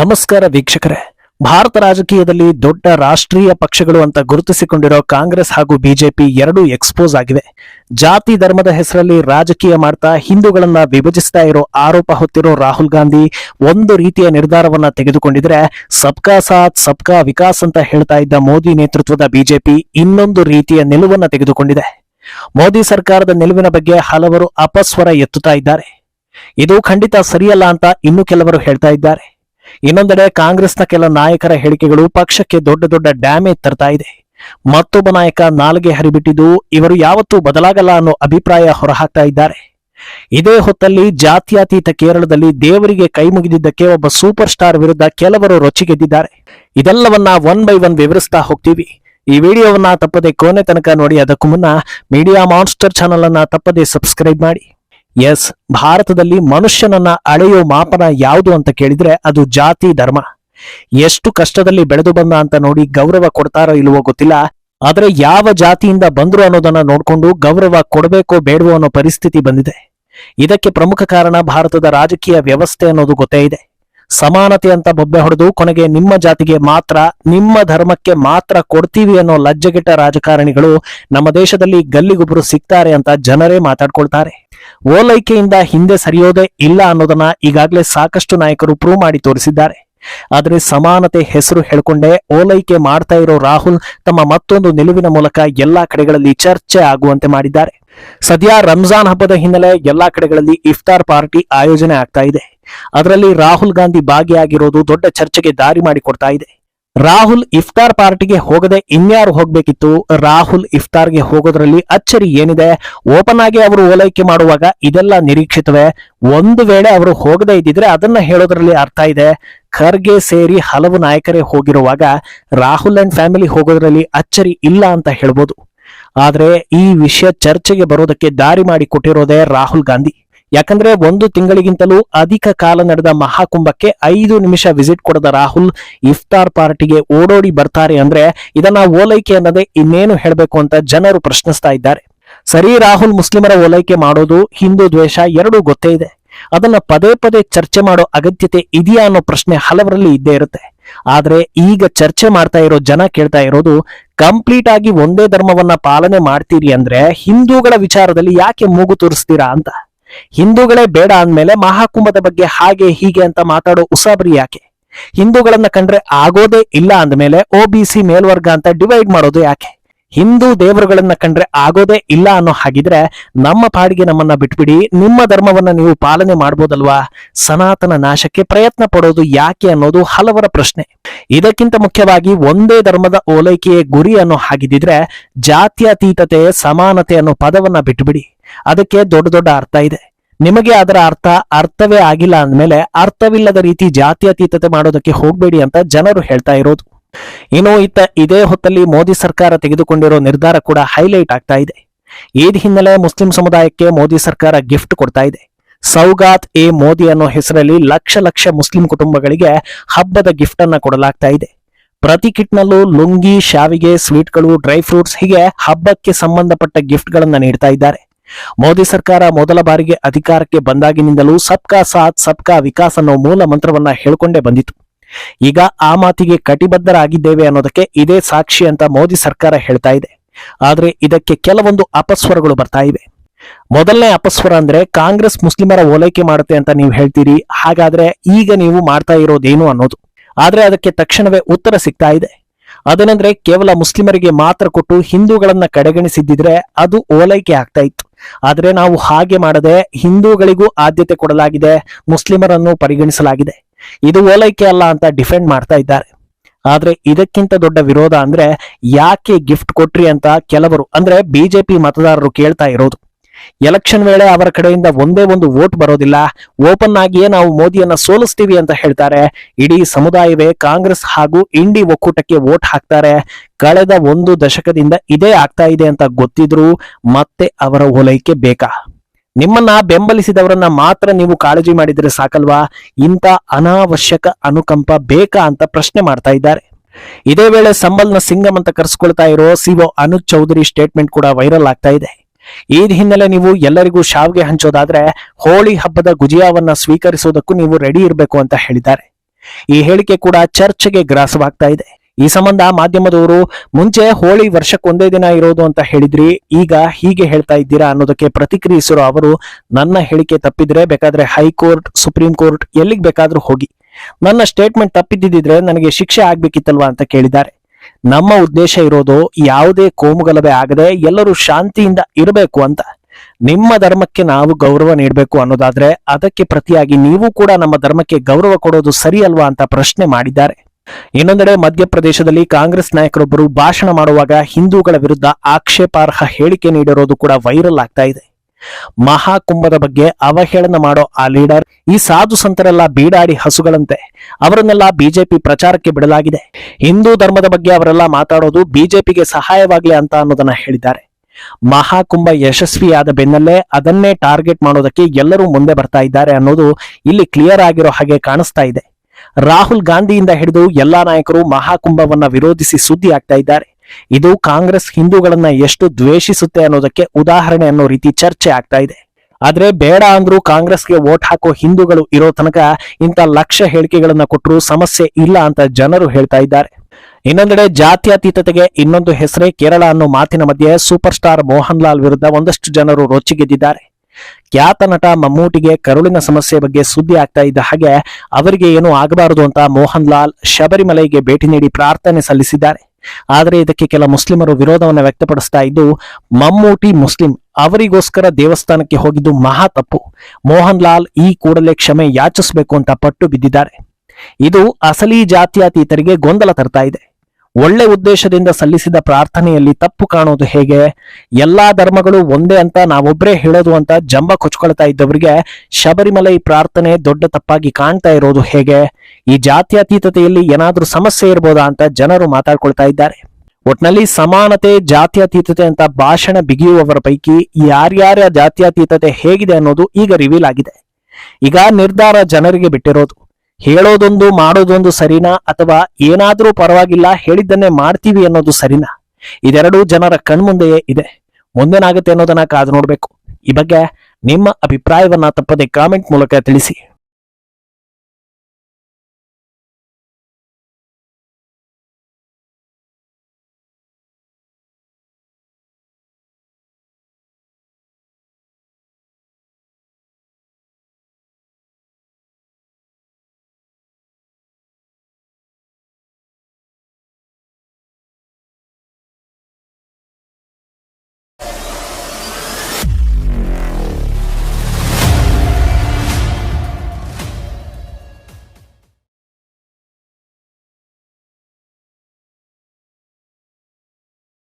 ನಮಸ್ಕಾರ ವೀಕ್ಷಕರೇ. ಭಾರತ ರಾಜಕೀಯದಲ್ಲಿ ದೊಡ್ಡ ರಾಷ್ಟ್ರೀಯ ಪಕ್ಷಗಳು ಅಂತ ಗುರುತಿಸಿಕೊಂಡಿರೋ ಕಾಂಗ್ರೆಸ್ ಹಾಗೂ ಬಿಜೆಪಿ ಎರಡೂ ಎಕ್ಸ್ಪೋಸ್ ಆಗಿವೆ. ಜಾತಿ ಧರ್ಮದ ಹೆಸರಲ್ಲಿ ರಾಜಕೀಯ ಮಾಡ್ತಾ ಹಿಂದೂಗಳನ್ನ ವಿಭಜಿಸ್ತಾ ಇರೋ ಆರೋಪ ಹೊತ್ತಿರೋ ರಾಹುಲ್ ಗಾಂಧಿ ಒಂದು ರೀತಿಯ ನಿರ್ಧಾರವನ್ನ ತೆಗೆದುಕೊಂಡಿದ್ರೆ ಸಬ್ಕಾ ಸಾಥ್, ಸಬ್ಕಾ ವಿಕಾಸ್ ಅಂತ ಹೇಳ್ತಾ ಇದ್ದ ಮೋದಿ ನೇತೃತ್ವದ ಬಿಜೆಪಿ ಇನ್ನೊಂದು ರೀತಿಯ ನಿಲುವನ್ನ ತೆಗೆದುಕೊಂಡಿದೆ. ಮೋದಿ ಸರ್ಕಾರದ ನಿಲುವಿನ ಬಗ್ಗೆ ಹಲವರು ಅಪಸ್ವರ ಎತ್ತುತ್ತಾ ಇದ್ದಾರೆ. ಇದು ಖಂಡಿತ ಸರಿಯಲ್ಲ ಅಂತ ಇನ್ನು ಕೆಲವರು ಹೇಳ್ತಾ ಇದ್ದಾರೆ. ಇನ್ನೊಂದೆಡೆ ಕಾಂಗ್ರೆಸ್ನ ಕೆಲ ನಾಯಕರ ಹೇಳಿಕೆಗಳು ಪಕ್ಷಕ್ಕೆ ದೊಡ್ಡ ದೊಡ್ಡ ಡ್ಯಾಮೇಜ್ ತರ್ತಾ ಇದೆ. ಮತ್ತೊಬ್ಬ ನಾಯಕ ನಾಲ್ಗೆ ಹರಿಬಿಟ್ಟಿದ್ದು ಇವರು ಯಾವತ್ತೂ ಬದಲಾಗಲ್ಲ ಅನ್ನೋ ಅಭಿಪ್ರಾಯ ಹೊರಹಾಕ್ತಾ ಇದ್ದಾರೆ. ಇದೇ ಹೊತ್ತಲ್ಲಿ ಜಾತ್ಯತೀತ ಕೇರಳದಲ್ಲಿ ದೇವರಿಗೆ ಕೈ ಮುಗಿದಿದ್ದಕ್ಕೆ ಒಬ್ಬ ಸೂಪರ್ ಸ್ಟಾರ್ ವಿರುದ್ಧ ಕೆಲವರು ರೊಚ್ಚಿಗೆದ್ದಿದ್ದಾರೆ. ಇದೆಲ್ಲವನ್ನ ಒನ್ ಬೈ ಒನ್ ವಿವರಿಸ್ತಾ ಹೋಗ್ತೀವಿ. ಈ ವಿಡಿಯೋವನ್ನ ತಪ್ಪದೆ ಕೊನೆ ತನಕ ನೋಡಿ, ಅದಕ್ಕೂ ಮುನ್ನ ಮೀಡಿಯಾ ಮಾನ್ಸ್ಟರ್ ಚಾನಲ್ ಅನ್ನ ತಪ್ಪದೆ ಸಬ್ಸ್ಕ್ರೈಬ್ ಮಾಡಿ. ಎಸ್, ಭಾರತದಲ್ಲಿ ಮನುಷ್ಯನನ್ನ ಅಳೆಯೋ ಮಾಪನ ಯಾವುದು ಅಂತ ಕೇಳಿದ್ರೆ ಅದು ಜಾತಿ ಧರ್ಮ. ಎಷ್ಟು ಕಷ್ಟದಲ್ಲಿ ಬೆಳೆದು ಬಂದ ಅಂತ ನೋಡಿ ಗೌರವ ಕೊಡ್ತಾರೋ ಇಲ್ವೋ ಗೊತ್ತಿಲ್ಲ. ಆದ್ರೆ ಯಾವ ಜಾತಿಯಿಂದ ಬಂದ್ರು ಅನ್ನೋದನ್ನ ನೋಡ್ಕೊಂಡು ಗೌರವ ಕೊಡಬೇಕೋ ಬೇಡವೋ ಅನ್ನೋ ಪರಿಸ್ಥಿತಿ ಬಂದಿದೆ. ಇದಕ್ಕೆ ಪ್ರಮುಖ ಕಾರಣ ಭಾರತದ ರಾಜಕೀಯ ವ್ಯವಸ್ಥೆ ಅನ್ನೋದು ಗೊತ್ತೇ ಇದೆ. ಸಮಾನತೆ ಅಂತ ಬೊಬ್ಬೆ ಹೊಡೆದು ಕೊನೆಗೆ ನಿಮ್ಮ ಜಾತಿಗೆ ಮಾತ್ರ, ನಿಮ್ಮ ಧರ್ಮಕ್ಕೆ ಮಾತ್ರ ಕೊಡ್ತೀವಿ ಅನ್ನೋ ಲಜ್ಜೆಗೆಟ್ಟ ರಾಜಕಾರಣಿಗಳು ನಮ್ಮ ದೇಶದಲ್ಲಿ ಗಲ್ಲಿಗೊಬ್ಬರು ಸಿಗ್ತಾರೆ ಅಂತ ಜನರೇ ಮಾತಾಡ್ಕೊಳ್ತಾರೆ. ಓಲೈಕೆಯಿಂದ ಹಿಂದೆ ಸರಿಯೋದೇ ಇಲ್ಲ ಅನ್ನೋದನ್ನ ಈಗಾಗಲೇ ಸಾಕಷ್ಟು ನಾಯಕರು ಪ್ರೂವ್ ಮಾಡಿ ತೋರಿಸಿದ್ದಾರೆ. ಆದರೆ ಸಮಾನತೆ ಹೆಸರು ಹೇಳಿಕೊಂಡೇ ಓಲೈಕೆ ಮಾಡ್ತಾ ಇರೋ ರಾಹುಲ್ ತಮ್ಮ ಮತ್ತೊಂದು ನಿಲುವಿನ ಮೂಲಕ ಎಲ್ಲಾ ಕಡೆಗಳಲ್ಲಿ ಚರ್ಚೆ ಆಗುವಂತೆ ಮಾಡಿದ್ದಾರೆ. ಸದ್ಯ ರಂಜಾನ್ ಹಬ್ಬದ ಹಿನ್ನೆಲೆ ಎಲ್ಲಾ ಕಡೆಗಳಲ್ಲಿ ಇಫ್ತಾರ್ ಪಾರ್ಟಿ ಆಯೋಜನೆ ಆಗ್ತಾ ಇದೆ. ಅದರಲ್ಲಿ ರಾಹುಲ್ ಗಾಂಧಿ ಭಾಗಿಯಾಗಿರೋದು ದೊಡ್ಡ ಚರ್ಚೆಗೆ ದಾರಿ ಮಾಡಿಕೊಡ್ತಾ ಇದೆ. ರಾಹುಲ್ ಇಫ್ತಾರ್ ಪಾರ್ಟಿಗೆ ಹೋಗದೆ ಇನ್ಯಾರು ಹೋಗ್ಬೇಕಿತ್ತು? ರಾಹುಲ್ ಇಫ್ತಾರ್ಗೆ ಹೋಗೋದ್ರಲ್ಲಿ ಅಚ್ಚರಿ ಏನಿದೆ? ಓಪನ್ ಆಗಿ ಅವರು ಓಲೈಕೆ ಮಾಡುವಾಗ ಇದೆಲ್ಲ ನಿರೀಕ್ಷಿತವೇ? ಒಂದು ವೇಳೆ ಅವರು ಹೋಗದೆ ಇದ್ದಿದ್ರೆ ಅದನ್ನ ಹೇಳೋದ್ರಲ್ಲಿ ಅರ್ಥ ಇದೆ. ಖರ್ಗೆ ಸೇರಿ ಹಲವು ನಾಯಕರೇ ಹೋಗಿರುವಾಗ ರಾಹುಲ್ ಅಂಡ್ ಫ್ಯಾಮಿಲಿ ಹೋಗೋದ್ರಲ್ಲಿ ಅಚ್ಚರಿ ಇಲ್ಲ ಅಂತ ಹೇಳ್ಬೋದು. ಆದ್ರೆ ಈ ವಿಷಯ ಚರ್ಚೆಗೆ ಬರೋದಕ್ಕೆ ದಾರಿ ಮಾಡಿ ಕೊಟ್ಟಿರೋದೇ ರಾಹುಲ್ ಗಾಂಧಿ. ಯಾಕಂದ್ರೆ ಒಂದು ತಿಂಗಳಿಗಿಂತಲೂ ಅಧಿಕ ಕಾಲ ನಡೆದ ಮಹಾಕುಂಭಕ್ಕೆ ಐದು ನಿಮಿಷ ವಿಸಿಟ್ ಕೊಡದ ರಾಹುಲ್ ಇಫ್ತಾರ್ ಪಾರ್ಟಿಗೆ ಓಡೋಡಿ ಬರ್ತಾರೆ ಅಂದ್ರೆ ಇದನ್ನ ಓಲೈಕೆ ಅನ್ನದೇ ಇನ್ನೇನು ಹೇಳಬೇಕು ಅಂತ ಜನರು ಪ್ರಶ್ನಿಸ್ತಾ ಇದ್ದಾರೆ. ಸರಿ ರಾಹುಲ್, ಮುಸ್ಲಿಮರ ಓಲೈಕೆ ಮಾಡೋದು ಹಿಂದೂ ದ್ವೇಷ, ಎರಡೂ ಗೊತ್ತೇ ಇದೆ. ಅದನ್ನ ಪದೇ ಪದೇ ಚರ್ಚೆ ಮಾಡೋ ಅಗತ್ಯತೆ ಇದೆಯಾ ಅನ್ನೋ ಪ್ರಶ್ನೆ ಹಲವರಲ್ಲಿ ಇದ್ದೇ ಇರುತ್ತೆ. ಆದ್ರೆ ಈಗ ಚರ್ಚೆ ಮಾಡ್ತಾ ಇರೋ ಜನ ಕೇಳ್ತಾ ಇರೋದು, ಕಂಪ್ಲೀಟ್ ಆಗಿ ಒಂದೇ ಧರ್ಮವನ್ನ ಪಾಲನೆ ಮಾಡ್ತೀರಿ ಅಂದ್ರೆ ಹಿಂದೂಗಳ ವಿಚಾರದಲ್ಲಿ ಯಾಕೆ ಮೂಗು ತೋರಿಸ್ತೀರಾ ಅಂತ. ಹಿಂದೂಗಳೇ ಬೇಡ ಅಂದ್ಮೇಲೆ ಮಹಾಕುಂಭದ ಬಗ್ಗೆ ಹಾಗೆ ಹೀಗೆ ಅಂತ ಮಾತಾಡೋ ಉಸಾಬರಿ ಯಾಕೆ? ಹಿಂದೂಗಳನ್ನ ಕಂಡ್ರೆ ಆಗೋದೇ ಇಲ್ಲ ಅಂದ್ಮೇಲೆ ಒ ಬಿ ಮೇಲ್ವರ್ಗ ಅಂತ ಡಿವೈಡ್ ಮಾಡೋದು ಯಾಕೆ? ಹಿಂದೂ ದೇವರುಗಳನ್ನ ಕಂಡ್ರೆ ಆಗೋದೇ ಇಲ್ಲ ಅನ್ನೋ ಹಾಗಿದ್ರೆ ನಮ್ಮ ಪಾಡಿಗೆ ನಮ್ಮನ್ನ ಬಿಟ್ಬಿಡಿ, ನಿಮ್ಮ ಧರ್ಮವನ್ನ ನೀವು ಪಾಲನೆ ಮಾಡ್ಬೋದಲ್ವಾ? ಸನಾತನ ನಾಶಕ್ಕೆ ಪ್ರಯತ್ನ ಪಡೋದು ಯಾಕೆ ಅನ್ನೋದು ಹಲವರ ಪ್ರಶ್ನೆ. ಇದಕ್ಕಿಂತ ಮುಖ್ಯವಾಗಿ ಒಂದೇ ಧರ್ಮದ ಓಲೈಕೆಯ ಗುರಿ ಅನ್ನೋ ಹಾಗಿದ್ರೆ ಜಾತ್ಯತೀತತೆ, ಸಮಾನತೆ ಅನ್ನೋ ಪದವನ್ನ ಬಿಟ್ಬಿಡಿ. ಅದಕ್ಕೆ ದೊಡ್ಡ ದೊಡ್ಡ ಅರ್ಥ ಇದೆ. ನಿಮಗೆ ಅದರ ಅರ್ಥ ಅರ್ಥವೇ ಆಗಿಲ್ಲ ಅಂದ್ಮೇಲೆ ಅರ್ಥವಿಲ್ಲದ ರೀತಿ ಜಾತ್ಯತೀತತೆ ಮಾಡೋದಕ್ಕೆ ಹೋಗ್ಬೇಡಿ ಅಂತ ಜನರು ಹೇಳ್ತಾ ಇರೋದು. ಇನ್ನು ಇತ್ತ ಇದೇ ಹೊತ್ತಲ್ಲಿ ಮೋದಿ ಸರ್ಕಾರ ತೆಗೆದುಕೊಂಡಿರೋ ನಿರ್ಧಾರ ಕೂಡ ಹೈಲೈಟ್ ಆಗ್ತಾ ಇದೆ. ಈದ್ ಹಿನ್ನೆಲೆ ಮುಸ್ಲಿಂ ಸಮುದಾಯಕ್ಕೆ ಮೋದಿ ಸರ್ಕಾರ ಗಿಫ್ಟ್ ಕೊಡ್ತಾ ಇದೆ. ಸೌಗಾತ್ ಎ ಮೋದಿ ಅನ್ನೋ ಹೆಸರಲ್ಲಿ ಲಕ್ಷ ಲಕ್ಷ ಮುಸ್ಲಿಂ ಕುಟುಂಬಗಳಿಗೆ ಹಬ್ಬದ ಗಿಫ್ಟ್ ಅನ್ನ ಕೊಡಲಾಗ್ತಾ ಇದೆ. ಪ್ರತಿ ಕಿಟ್ನಲ್ಲೂ ಲುಂಗಿ, ಶಾವಿಗೆ, ಸ್ವೀಟ್ಗಳು, ಡ್ರೈ ಫ್ರೂಟ್ಸ್ ಹೀಗೆ ಹಬ್ಬಕ್ಕೆ ಸಂಬಂಧಪಟ್ಟ ಗಿಫ್ಟ್ ಗಳನ್ನ ನೀಡ್ತಾ ಇದ್ದಾರೆ. ಮೋದಿ ಸರ್ಕಾರ ಮೊದಲ ಬಾರಿಗೆ ಅಧಿಕಾರಕ್ಕೆ ಬಂದಾಗಿನಿಂದಲೂ ಸಬ್ಕಾ ಸಾಥ್, ಸಬ್ಕಾ ವಿಕಾಸ್ ಅನ್ನೋ ಮೂಲ ಮಂತ್ರವನ್ನ ಹೇಳ್ಕೊಂಡೇ ಬಂದಿತು ಈಗ ಆ ಮಾತಿಗೆ ಕಟಿಬದ್ಧರಾಗಿದ್ದೇವೆ ಅನ್ನೋದಕ್ಕೆ ಇದೇ ಸಾಕ್ಷಿ ಅಂತ ಮೋದಿ ಸರ್ಕಾರ ಹೇಳ್ತಾ ಇದೆ. ಆದ್ರೆ ಇದಕ್ಕೆ ಕೆಲವೊಂದು ಅಪಸ್ವರಗಳು ಬರ್ತಾ ಇವೆ. ಮೊದಲನೇ ಅಪಸ್ವರ ಅಂದ್ರೆ ಕಾಂಗ್ರೆಸ್ ಮುಸ್ಲಿಮರ ಓಲೈಕೆ ಮಾಡುತ್ತೆ ಅಂತ ನೀವು ಹೇಳ್ತೀರಿ. ಹಾಗಾದ್ರೆ ಈಗ ನೀವು ಮಾಡ್ತಾ ಇರೋದೇನು ಅನ್ನೋದು. ಆದ್ರೆ ಅದಕ್ಕೆ ತಕ್ಷಣವೇ ಉತ್ತರ ಸಿಗ್ತಾ ಇದೆ. ಅದನಂದ್ರೆ ಕೇವಲ ಮುಸ್ಲಿಮರಿಗೆ ಮಾತ್ರ ಕೊಟ್ಟು ಹಿಂದೂಗಳನ್ನ ಕಡೆಗಣಿಸಿದ್ದಿದ್ರೆ ಅದು ಓಲೈಕೆ ಆಗ್ತಾ ಇತ್ತು. ಆದ್ರೆ ನಾವು ಹಾಗೆ ಮಾಡದೆ ಹಿಂದೂಗಳಿಗೂ ಆದ್ಯತೆ ಕೊಡಲಾಗಿದೆ, ಮುಸ್ಲಿಮರನ್ನು ಪರಿಗಣಿಸಲಾಗಿದೆ. ಇದು ಓಲೈಕೆ ಅಲ್ಲ ಅಂತ ಡಿಫೆಂಡ್ ಮಾಡ್ತಾ ಇದ್ದಾರೆ. ಆದ್ರೆ ಇದಕ್ಕಿಂತ ದೊಡ್ಡ ವಿರೋಧ ಅಂದ್ರೆ ಯಾಕೆ ಗಿಫ್ಟ್ ಕೊಟ್ರಿ ಅಂತ ಕೆಲವರು, ಅಂದ್ರೆ ಬಿಜೆಪಿ ಮತದಾರರು ಕೇಳ್ತಾ ಇರೋದು. ಎಲೆಕ್ಷನ್ ವೇಳೆ ಅವರ ಕಡೆಯಿಂದ ಒಂದೇ ಒಂದು ವೋಟ್ ಬರೋದಿಲ್ಲ, ಓಪನ್ ಆಗಿಯೇ ನಾವು ಮೋದಿಯನ್ನ ಸೋಲಿಸ್ತೀವಿ ಅಂತ ಹೇಳ್ತಾರೆ. ಇಡೀ ಸಮುದಾಯವೇ ಕಾಂಗ್ರೆಸ್ ಹಾಗೂ ಇಂಡಿ ಒಕ್ಕೂಟಕ್ಕೆ ವೋಟ್ ಹಾಕ್ತಾರೆ. ಕಳೆದ ಒಂದು ದಶಕದಿಂದ ಇದೇ ಆಗ್ತಾ ಇದೆ ಅಂತ ಗೊತ್ತಿದ್ರು ಮತ್ತೆ ಅವರ ಓಲೈಕೆ ಬೇಕಾ? ನಿಮ್ಮನ್ನ ಬೆಂಬಲಿಸಿದವರನ್ನ ಮಾತ್ರ ನೀವು ಕಾಳಜಿ ಮಾಡಿದ್ರೆ ಸಾಕಲ್ವಾ? ಇಂಥ ಅನಾವಶ್ಯಕ ಅನುಕಂಪ ಬೇಕಾ ಅಂತ ಪ್ರಶ್ನೆ ಮಾಡ್ತಾ ಇದ್ದಾರೆ. ಇದೇ ವೇಳೆ ಸಂಬಲ್ನ ಸಿಂಗಂ ಅಂತ ಕರೆಸ್ಕೊಳ್ತಾ ಇರೋ ಸಿಒ ಅನುಜ್ ಚೌಧರಿ ಸ್ಟೇಟ್ಮೆಂಟ್ ಕೂಡ ವೈರಲ್ ಆಗ್ತಾ ಇದೆ. ಈ ಹಿನ್ನೆಲೆ ನೀವು ಎಲ್ಲರಿಗೂ ಶಾವ್ಗೆ ಹಂಚೋದಾದ್ರೆ ಹೋಳಿ ಹಬ್ಬದ ಗುಜಿಯಾವನ್ನ ಸ್ವೀಕರಿಸೋದಕ್ಕೂ ನೀವು ರೆಡಿ ಇರಬೇಕು ಅಂತ ಹೇಳಿದ್ದಾರೆ. ಈ ಹೇಳಿಕೆ ಕೂಡ ಚರ್ಚೆಗೆ ಗ್ರಾಸವಾಗ್ತಾ ಇದೆ. ಈ ಸಂಬಂಧ ಮಾಧ್ಯಮದವರು ಮುಂಚೆ ಹೋಳಿ ವರ್ಷಕ್ಕೊಂದೇ ದಿನ ಇರೋದು ಅಂತ ಹೇಳಿದ್ರಿ, ಈಗ ಹೀಗೆ ಹೇಳ್ತಾ ಇದ್ದೀರಾ ಅನ್ನೋದಕ್ಕೆ ಪ್ರತಿಕ್ರಿಯಿಸಿರೋ ಅವರು, ನನ್ನ ಹೇಳಿಕೆ ತಪ್ಪಿದ್ರೆ ಬೇಕಾದ್ರೆ ಹೈಕೋರ್ಟ್, ಸುಪ್ರೀಂ ಕೋರ್ಟ್ ಎಲ್ಲಿಗೆ ಬೇಕಾದ್ರೂ ಹೋಗಿ. ನನ್ನ ಸ್ಟೇಟ್ಮೆಂಟ್ ತಪ್ಪಿದ್ದಿದ್ರೆ ನನಗೆ ಶಿಕ್ಷೆ ಆಗ್ಬೇಕಿತ್ತಲ್ವಾ ಅಂತ ಕೇಳಿದ್ದಾರೆ. ನಮ್ಮ ಉದ್ದೇಶ ಇರೋದು ಯಾವುದೇ ಕೋಮುಗಲಭೆ ಆಗದೆ ಎಲ್ಲರೂ ಶಾಂತಿಯಿಂದ ಇರಬೇಕು ಅಂತ. ನಿಮ್ಮ ಧರ್ಮಕ್ಕೆ ನಾವು ಗೌರವ ನೀಡಬೇಕು ಅನ್ನೋದಾದ್ರೆ ಅದಕ್ಕೆ ಪ್ರತಿಯಾಗಿ ನೀವು ಕೂಡ ನಮ್ಮ ಧರ್ಮಕ್ಕೆ ಗೌರವ ಕೊಡೋದು ಸರಿ ಅಲ್ವಾ ಅಂತ ಪ್ರಶ್ನೆ ಮಾಡಿದ್ದಾರೆ. ಇನ್ನೊಂದೆಡೆ ಮಧ್ಯಪ್ರದೇಶದಲ್ಲಿ ಕಾಂಗ್ರೆಸ್ ನಾಯಕರೊಬ್ಬರು ಭಾಷಣ ಮಾಡುವಾಗ ಹಿಂದೂಗಳ ವಿರುದ್ಧ ಆಕ್ಷೇಪಾರ್ಹ ಹೇಳಿಕೆ ನೀಡಿರೋದು ಕೂಡ ವೈರಲ್ ಆಗ್ತಾ ಇದೆ. ಮಹಾಕುಂಭದ ಬಗ್ಗೆ ಅವಹೇಳನ ಮಾಡೋ ಆ ಲೀಡರ್ ಈ ಸಾಧು ಸಂತರೆಲ್ಲ ಬೀಡಾಡಿ ಹಸುಗಳಂತೆ. ಅವರನ್ನೆಲ್ಲ ಬಿಜೆಪಿ ಪ್ರಚಾರಕ್ಕೆ ಬಿಡಲಾಗಿದೆ. ಹಿಂದೂ ಧರ್ಮದ ಬಗ್ಗೆ ಅವರೆಲ್ಲ ಮಾತಾಡೋದು ಬಿಜೆಪಿಗೆ ಸಹಾಯವಾಗಲಿ ಅಂತ ಅನ್ನೋದನ್ನ ಹೇಳಿದ್ದಾರೆ. ಮಹಾಕುಂಭ ಯಶಸ್ವಿಯಾದ ಬೆನ್ನಲ್ಲೇ ಅದನ್ನೇ ಟಾರ್ಗೆಟ್ ಮಾಡೋದಕ್ಕೆ ಎಲ್ಲರೂ ಮುಂದೆ ಬರ್ತಾ ಇದ್ದಾರೆ ಅನ್ನೋದು ಇಲ್ಲಿ ಕ್ಲಿಯರ್ ಆಗಿರೋ ಹಾಗೆ ಕಾಣಿಸ್ತಾ ಇದೆ. ರಾಹುಲ್ ಗಾಂಧಿಯಿಂದ ಹಿಡಿದು ಎಲ್ಲಾ ನಾಯಕರು ಮಹಾಕುಂಭವನ್ನ ವಿರೋಧಿಸಿ ಸುದ್ದಿ ಆಗ್ತಾ ಇದ್ದಾರೆ. ಇದು ಕಾಂಗ್ರೆಸ್ ಹಿಂದೂಗಳನ್ನ ಎಷ್ಟು ದ್ವೇಷಿಸುತ್ತೆ ಅನ್ನೋದಕ್ಕೆ ಉದಾಹರಣೆ ಅನ್ನೋ ರೀತಿ ಚರ್ಚೆ ಆಗ್ತಾ ಇದೆ. ಆದ್ರೆ ಬೇಡ ಅಂದ್ರೂ ಕಾಂಗ್ರೆಸ್ಗೆ ವೋಟ್ ಹಾಕೋ ಹಿಂದೂಗಳು ಇರೋ ತನಕ ಇಂಥ ಲಕ್ಷ ಹೇಳಿಕೆಗಳನ್ನ ಕೊಟ್ಟರು ಸಮಸ್ಯೆ ಇಲ್ಲ ಅಂತ ಜನರು ಹೇಳ್ತಾ ಇದ್ದಾರೆ. ಇನ್ನೊಂದೆಡೆ ಜಾತ್ಯತೀತತೆಗೆ ಇನ್ನೊಂದು ಹೆಸರೇ ಕೇರಳ ಅನ್ನೋ ಮಾತಿನ ಮಧ್ಯೆ ಸೂಪರ್ ಸ್ಟಾರ್ ಮೋಹನ್ ಲಾಲ್ ವಿರುದ್ಧ ಒಂದಷ್ಟು ಜನರು ರೊಚ್ಚಿಗೆದ್ದಿದ್ದಾರೆ. ಖ್ಯಾತ ನಟ ಮಮ್ಮೂಟಿಗೆ ಕರುಳಿನ ಸಮಸ್ಯೆ ಬಗ್ಗೆ ಸುದ್ದಿ ಆಗ್ತಾ ಇದ್ದ ಹಾಗೆ ಅವರಿಗೆ ಏನು ಆಗಬಾರದು ಅಂತ ಮೋಹನ್ ಲಾಲ್ ಶಬರಿಮಲೆಗೆ ಭೇಟಿ ನೀಡಿ ಪ್ರಾರ್ಥನೆ ಸಲ್ಲಿಸಿದ್ದಾರೆ. ಆದರೆ ಇದಕ್ಕೆ ಕೆಲ ಮುಸ್ಲಿಮರು ವಿರೋಧವನ್ನು ವ್ಯಕ್ತಪಡಿಸ್ತಾ ಇದ್ದು, ಮಮ್ಮೂಟಿ ಮುಸ್ಲಿಂ ಅವರಿಗೋಸ್ಕರ ದೇವಸ್ಥಾನಕ್ಕೆ ಹೋಗಿದ್ದು ಮಹಾ ತಪ್ಪು. ಮೋಹನ್ ಲಾಲ್ ಈ ಕೂಡಲೇ ಕ್ಷಮೆ ಯಾಚಿಸಬೇಕು ಅಂತ ಪಟ್ಟು ಬಿದ್ದಿದ್ದಾರೆ. ಇದು ಅಸಲಿ ಜಾತ್ಯಾತೀತರಿಗೆ ಗೊಂದಲ ತರ್ತಾ ಇದೆ. ಒಳ್ಳೆ ಉದ್ದೇಶದಿಂದ ಸಲ್ಲಿಸಿದ ಪ್ರಾರ್ಥನೆಯಲ್ಲಿ ತಪ್ಪು ಕಾಣೋದು ಹೇಗೆ? ಎಲ್ಲಾ ಧರ್ಮಗಳು ಒಂದೇ ಅಂತ ನಾವೊಬ್ಬರೇ ಹೇಳೋದು ಅಂತ ಜಂಬ ಕೊಚ್ಕೊಳ್ತಾ ಇದ್ದವರಿಗೆ ಶಬರಿಮಲೆ ಪ್ರಾರ್ಥನೆ ದೊಡ್ಡ ತಪ್ಪಾಗಿ ಕಾಣ್ತಾ ಇರೋದು ಹೇಗೆ? ಈ ಜಾತ್ಯತೀತತೆಯಲ್ಲಿ ಏನಾದರೂ ಸಮಸ್ಯೆ ಇರ್ಬೋದಾ ಅಂತ ಜನರು ಮಾತಾಡ್ಕೊಳ್ತಾ ಇದ್ದಾರೆ. ಒಟ್ನಲ್ಲಿ ಸಮಾನತೆ, ಜಾತ್ಯತೀತತೆ ಅಂತ ಭಾಷಣ ಬಿಗಿಯುವವರ ಪೈಕಿ ಯಾರ್ಯಾರ ಜಾತ್ಯತೀತತೆ ಹೇಗಿದೆ ಅನ್ನೋದು ಈಗ ರಿವೀಲ್ ಆಗಿದೆ. ಈಗ ನಿರ್ಧಾರ ಜನರಿಗೆ ಬಿಟ್ಟಿರೋದು. ಹೇಳೋದೊಂದು ಮಾಡೋದೊಂದು ಸರಿನಾ ಅಥವಾ ಏನಾದರೂ ಪರವಾಗಿಲ್ಲ ಹೇಳಿದ್ದನ್ನೇ ಮಾಡ್ತೀವಿ ಅನ್ನೋದು ಸರಿನಾ? ಇದೆರಡೂ ಜನರ ಕಣ್ಮುಂದೆಯೇ ಇದೆ. ಮುಂದೇನಾಗುತ್ತೆ ಅನ್ನೋದನ್ನ ಕಾದು ನೋಡಬೇಕು. ಈ ಬಗ್ಗೆ ನಿಮ್ಮ ಅಭಿಪ್ರಾಯವನ್ನ ತಪ್ಪದೆ ಕಾಮೆಂಟ್ ಮೂಲಕ ತಿಳಿಸಿ.